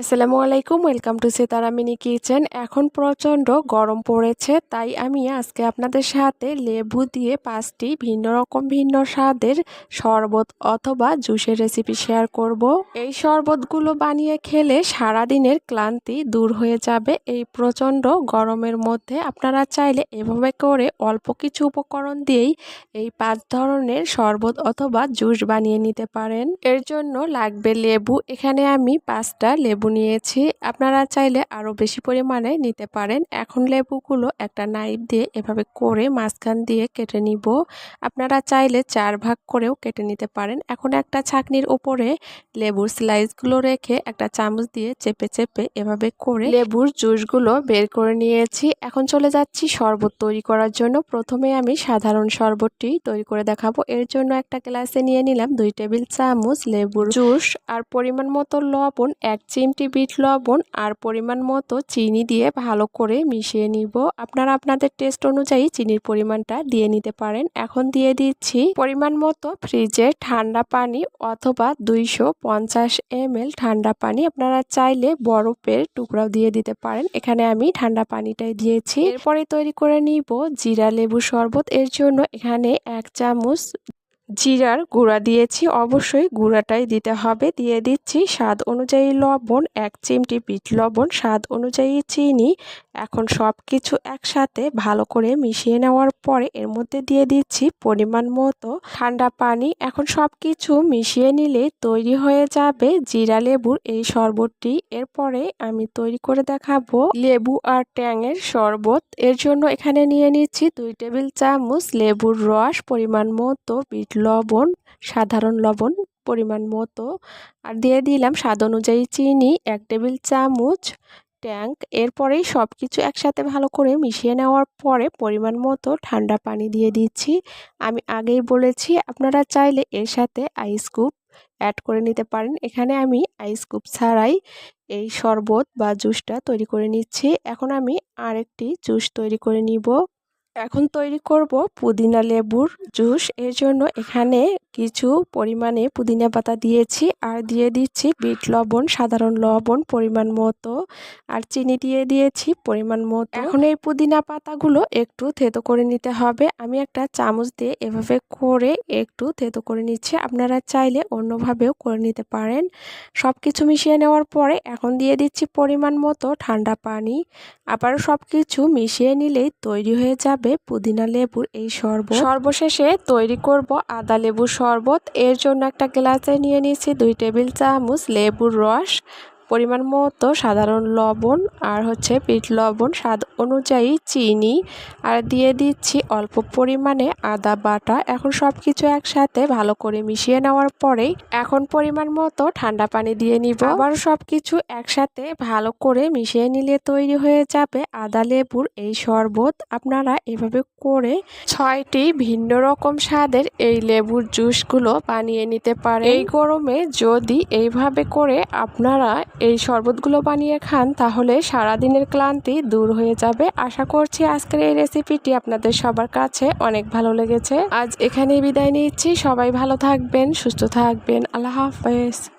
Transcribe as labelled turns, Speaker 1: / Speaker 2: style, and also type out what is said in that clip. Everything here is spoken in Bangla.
Speaker 1: আসসালামু আলাইকুম welcome to Sitara mini kitchen এখন প্রচণ্ড গরম পড়েছে, তাই আমি আজকে আপনাদের সাথে লেবু দিয়ে পাঁচটি ভিন্ন রকম ভিন্ন স্বাদের শরবত অথবা জুসের রেসিপি শেয়ার করব। এই শরবতগুলো বানিয়ে খেলে সারাদিনের ক্লান্তি দূর হয়ে যাবে। এই প্রচণ্ড গরমের মধ্যে আপনারা চাইলে এভাবে করে অল্প কিছু উপকরণ দিয়েই এই পাঁচ ধরনের শরবত অথবা জুস বানিয়ে নিতে পারেন। এর জন্য লাগবে লেবু। এখানে আমি পাঁচটা লেবু নিয়েছি আপনারা চাইলে আরও বেশি পরিমাণে নিতে পারেন। এখন লেবুগুলো একটা নাইফ দিয়ে এভাবে করে মাঝখান দিয়ে কেটে নিব। আপনারা চাইলে চার ভাগ করেও কেটে নিতে পারেন। এখন একটা ছাকনির উপরে লেবুর স্লাইসগুলো রেখে একটা চামচ দিয়ে চেপে চেপে এভাবে করে লেবুর জুসগুলো বের করে নিয়েছি। এখন চলে যাচ্ছি শরবত তৈরি করার জন্য। প্রথমে আমি সাধারণ শরবতটি তৈরি করে দেখাবো। এর জন্য একটা গ্লাসে নিয়ে নিলাম দুই টেবিল চামচ লেবুর জুস। আর পরিমাণ মতো লবণ, এক চিমটি চিমটি বিট লবণ আর পরিমাণ মতো চিনি দিয়ে ভালো করে মিশিয়ে নিব। আপনারা আপনাদের টেস্ট অনুযায়ী চিনির পরিমাণটা দিয়ে নিতে পারেন। এখন দিয়ে দিচ্ছি পরিমাণ মতো ফ্রিজে ঠান্ডা পানি অথবা দুইশো পঞ্চাশ এম ঠান্ডা পানি। আপনারা চাইলে বরফের টুকরাও দিয়ে দিতে পারেন। এখানে আমি ঠান্ডা পানিটাই দিয়েছি। এরপরে তৈরি করে নিব জিরা লেবু শরবত। এর জন্য এখানে এক চামচ জিরার গুঁড়া দিয়েছি। অবশ্যই গুঁড়াটাই দিতে হবে। দিয়ে দিচ্ছি স্বাদ অনুযায়ী লবণ, এক চিমটি বিট লবণ, স্বাদ অনুযায়ী চিনি। এখন সব কিছু একসাথে ভালো করে মিশিয়ে নেওয়ার পরে এর মধ্যে দিয়ে দিচ্ছি পরিমাণ মতো ঠান্ডা পানি। এখন সব কিছু মিশিয়ে নিলে তৈরি হয়ে যাবে জিরা লেবুর এই শরবতটি। এরপরে আমি তৈরি করে দেখাবো লেবু আর ট্যাংয়ের শরবত। এর জন্য এখানে নিয়ে নিচ্ছি দুই টেবিল চামচ লেবুর রস, পরিমাণ মতো বিট লবণ, সাধারণ লবণ পরিমাণ মতো। আর দিয়ে দিলাম স্বাদ অনুযায়ী চিনি, এক টেবিল চামচ ট্যাঙ্ক এরপরেই সব কিছু একসাথে ভালো করে মিশিয়ে নেওয়ার পরে পরিমাণ মতো ঠান্ডা পানি দিয়ে দিচ্ছি। আমি আগেই বলেছি, আপনারা চাইলে এর সাথে আইস কুপ অ্যাড করে নিতে পারেন। এখানে আমি আইস কুপ ছাড়াই এই শরবত বা জুসটা তৈরি করে নিচ্ছি। এখন আমি আরেকটি জুস তৈরি করে নিব। এখন তৈরি করব পুদিনা লেবুর জুস। এর জন্য এখানে কিছু পরিমাণে পুদিনা পাতা দিয়েছি আর দিয়ে দিচ্ছি বিট লবণ, সাধারণ লবণ পরিমাণ মতো। আর চিনি দিয়ে দিয়েছি পরিমাণ মতো। এখন এই পুদিনা পাতাগুলো একটু থেতো করে নিতে হবে। আমি একটা চামচ দিয়ে এভাবে করে একটু থেতো করে নিচ্ছি। আপনারা চাইলে অন্যভাবেও করে নিতে পারেন। সব কিছু মিশিয়ে নেওয়ার পরে এখন দিয়ে দিচ্ছি পরিমাণ মতো ঠান্ডা পানি। আবার সব কিছু মিশিয়ে নিলেই তৈরি হয়ে যাবে পুদিনা লেবুর এই শরবত। সর্বশেষে তৈরি করব আদা লেবুর শরবত এর জন্য একটা গ্লাসে নিয়ে নিয়েছি দুই টেবিল চামচ লেবুর রস পরিমাণ মতো সাধারণ লবণ আর হচ্ছে পিঠ লবণ, স্বাদ অনুযায়ী চিনি। আর দিয়ে দিচ্ছি অল্প পরিমাণে আদা বাটা। এখন সব কিছু একসাথে ভালো করে মিশিয়ে নেওয়ার পরেই এখন পরিমাণ মতো ঠান্ডা পানি দিয়ে নিব। আবার সব কিছু একসাথে ভালো করে মিশিয়ে নিলে তৈরি হয়ে যাবে আদা লেবুর এই শরবত। আপনারা এভাবে করে ছয়টি ভিন্ন রকম স্বাদের এই লেবুর জুসগুলো বানিয়ে নিতে পারে এই গরমে যদি এইভাবে করে আপনারা এই শরবতগুলো বানিয়ে খান, তাহলে সারাদিনের ক্লান্তি দূর হয়ে যাবে। আশা করছি আজকের এই রেসিপিটি আপনাদের সবার কাছে অনেক ভালো লেগেছে। আজ এখানেই বিদায় নিচ্ছি। সবাই ভালো থাকবেন, সুস্থ থাকবেন। আল্লাহ হাফেজ।